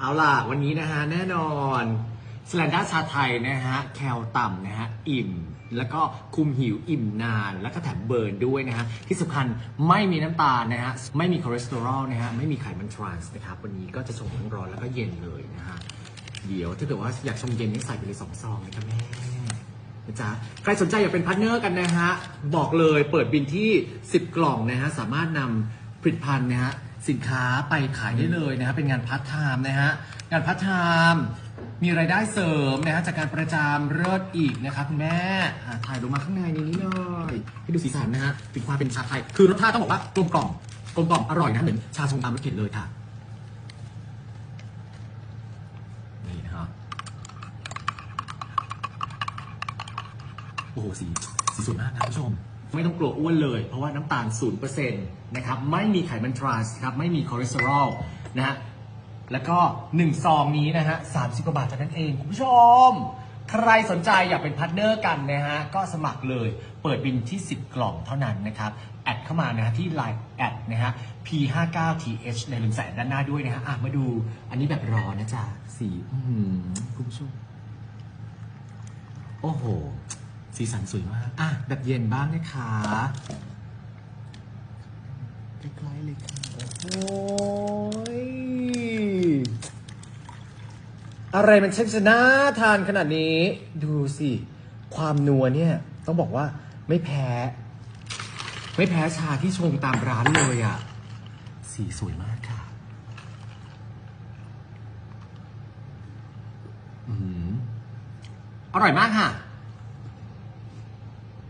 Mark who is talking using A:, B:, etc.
A: เอาล่ะ วันนี้นะฮะ แน่นอนสแลนด้าชาไทยนะฮะ แคลต่ำนะฮะ อิ่ม แล้วก็คุมหิวอิ่มนาน แล้วก็แถมเบิร์นด้วยนะฮะ ที่สำคัญไม่มีน้ำตาลนะฮะ ไม่มีคอเลสเตอรอลนะฮะ ไม่มีไขมันทรานส์นะครับ วันนี้ก็จะชงทั้งร้อนแล้วก็เย็นเลยนะฮะ เดี๋ยวถ้าเกิดว่าอยากชงเย็นนี่ใส่ไปเลยสองซองนะครับแม่นะจ๊ะใครสนใจอยากเป็นพาร์ทเนอร์กันนะฮะ บอกเลยเปิดบินที่ 10 กล่องนะฮะ สามารถนำผลิตภัณฑ์นะฮะ สินค้าไปขายได้เลยนะฮะเป็นงานพาร์ทไทม์นะฮะงานพาร์ทไทม์มีรายได้เสริมนะฮะจากการประจำเลิศอีกนะคะคุณแม่อะถ่ายลงมาข้างในนี้เลยให้ดูสีสันนะฮะเป็นความเป็นชาไทย คือรสชาติต้องบอกว่ากลมกล่อมกลมกล่อมอร่อยนะเหมือนชาชงตามรสเข็นเลยค่ะนี่นะฮะโอ้โหสีสีสวยมากนะคุณผู้ชม ไม่ต้องกลัวอ้วนเลย เพราะว่าน้ำตาล 0%นะครับ ไม่มีไขมันทรานส์ครับ ไม่มีคอเลสเตอรอลนะฮะ แล้วก็ 1 ซองนี้นะฮะ 30 กว่าบาทเท่านั้นเอง คุณผู้ชม ใครสนใจอยากเป็นพาร์ทเนอร์กันนะฮะ ก็สมัครเลย เปิดบินที่ 10 กล่องเท่านั้นนะครับ แอดเข้ามานะฮะที่ Line แอดนะฮะ P59TH ในลืมใส่ด้านหน้าด้วยนะฮะอะมาดูอันนี้แบบรอนะจ๊ะสีอื้อหือคุณผู้ชม โอ้โห สีสันสวยมาก อะ แบบเย็นบ้างนะคะใกล้ๆเลยค่ะ โอ้ย อะไรมันเช่างจะน่าทานขนาดนี้ ดูสิ ความนัวเนี่ย ต้องบอกว่าไม่แพ้ ไม่แพ้ชาที่ชงตามร้านเลยอะ สีสวยมากค่ะอืมอร่อยมากค่ะ